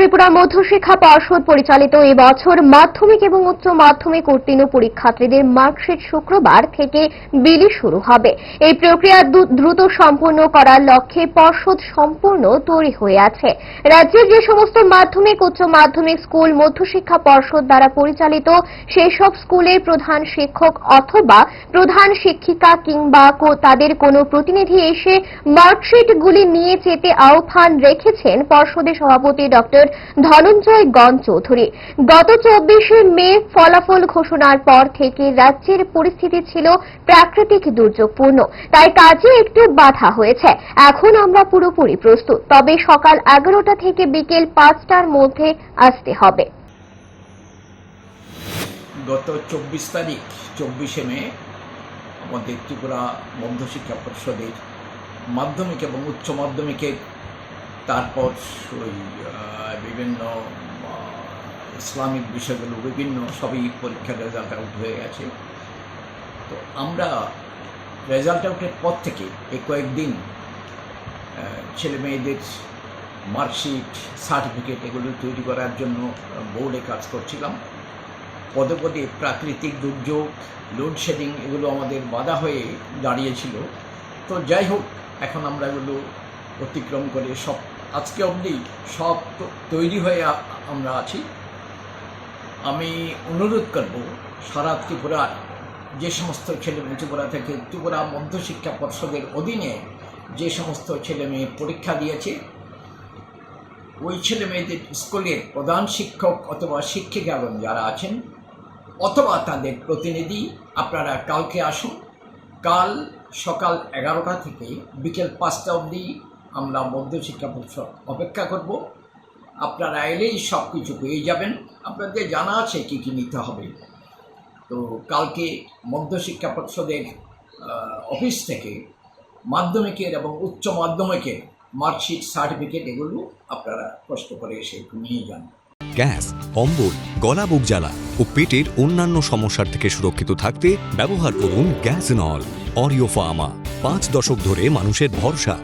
ত্রিপুরা মধ্যশিক্ষা পর্ষদ পরিচালিত এই বছর মাধ্যমিক এবং উচ্চ মাধ্যমিক উত্তীর্ণ পরীক্ষার্থীদের মার্কশিট শুক্রবার থেকে বিলি শুরু হবে। এই প্রক্রিয়া দ্রুত সম্পন্ন করার লক্ষ্যে পর্ষদ সম্পূর্ণ তৈরি হয়ে আছে। রাজ্যের যে সমস্ত মাধ্যমিক, উচ্চ মাধ্যমিক স্কুল মধ্যশিক্ষা পর্ষদ দ্বারা পরিচালিত সেই সব স্কুলের প্রধান শিক্ষক অথবা প্রধান শিক্ষিকা কিংবা তাদের কোনো প্রতিনিধি এসে মার্কশিটগুলি নিয়ে যেতে আহ্বান রেখেছেন পর্ষদের সভাপতি ডক্টর ধনঞ্জয় গণ চৌধুরী গত চব্বিশে মে ফলাফল ঘোষণার পর থেকে রাজ্যের পরিস্থিতি ছিল প্রাকৃতিক দুর্যোগপূর্ণ। তাই কাজে একটু বাধা হয়েছে। এখন আমরা পুরোপুরি প্রস্তুত। তবে সকাল এগারোটা থেকে বিকেল পাঁচটার মধ্যে আসতে হবে। গত চব্বিশ তারিখ, চব্বিশে মে, আমাদের ত্রিপুরা মধ্যশিক্ষা পরিষদের মাধ্যমিক এবং উচ্চ মাধ্যমিকের তারপর ওই বিভিন্ন ইসলামিক বিষয়গুলো বিভিন্ন সবই পরীক্ষার রেজাল্ট আউট হয়ে গেছে। তো আমরা রেজাল্ট আউটের পর থেকে এই কয়েকদিন ছেলে মেয়েদের মার্কশিট সার্টিফিকেট এগুলো তৈরি করার জন্য বোর্ডে কাজ করছিলাম। পদে পদে প্রাকৃতিক দুর্যোগ লোডশেডিং এগুলো আমাদের বাধা হয়ে দাঁড়িয়েছিল। তো যাই হোক, এখন আমরা এগুলো অতিক্রম করে সব আজকে অবধি সব তৈরি হয়ে আমরা আছি। আমি অনুরোধ করব, সারা ত্রিপুরার যে সমস্ত ছেলে মেয়ে, ত্রিপুরা থেকে ত্রিপুরা মধ্যশিক্ষা পর্ষদের অধীনে যে সমস্ত ছেলে মেয়ে পরীক্ষা দিয়েছে, ওই ছেলে মেয়েদের স্কুলের প্রধান শিক্ষক অথবা শিক্ষিকাগণ যারা আছেন, অথবা তাদের প্রতিনিধি, আপনারা কালকে আসুন। কাল সকাল এগারোটা থেকে বিকেল পাঁচটা অবধি আমরা মধ্যশিক্ষা পরিষদ অপেক্ষা করব। আপনারা এলেই সব কিছু পেয়ে যাবেন। আপনাদের জানা আছে কী কী নিতে হবে। তো কালকে মধ্য শিক্ষা পরিষদের অফিস থেকে মাধ্যমিকের এবং উচ্চ মাধ্যমিকের মার্কশিট সার্টিফিকেট এগুলো আপনারা কষ্ট করে এসে নিয়ে যান। গ্যাস অম্বল গলা বুক জ্বালা ও পেটের অন্যান্য সমস্যার থেকে সুরক্ষিত থাকতে ব্যবহার করুন গ্যাস নল, অরিও ফার্মা। পাঁচ দশক ধরে মানুষের ভরসা।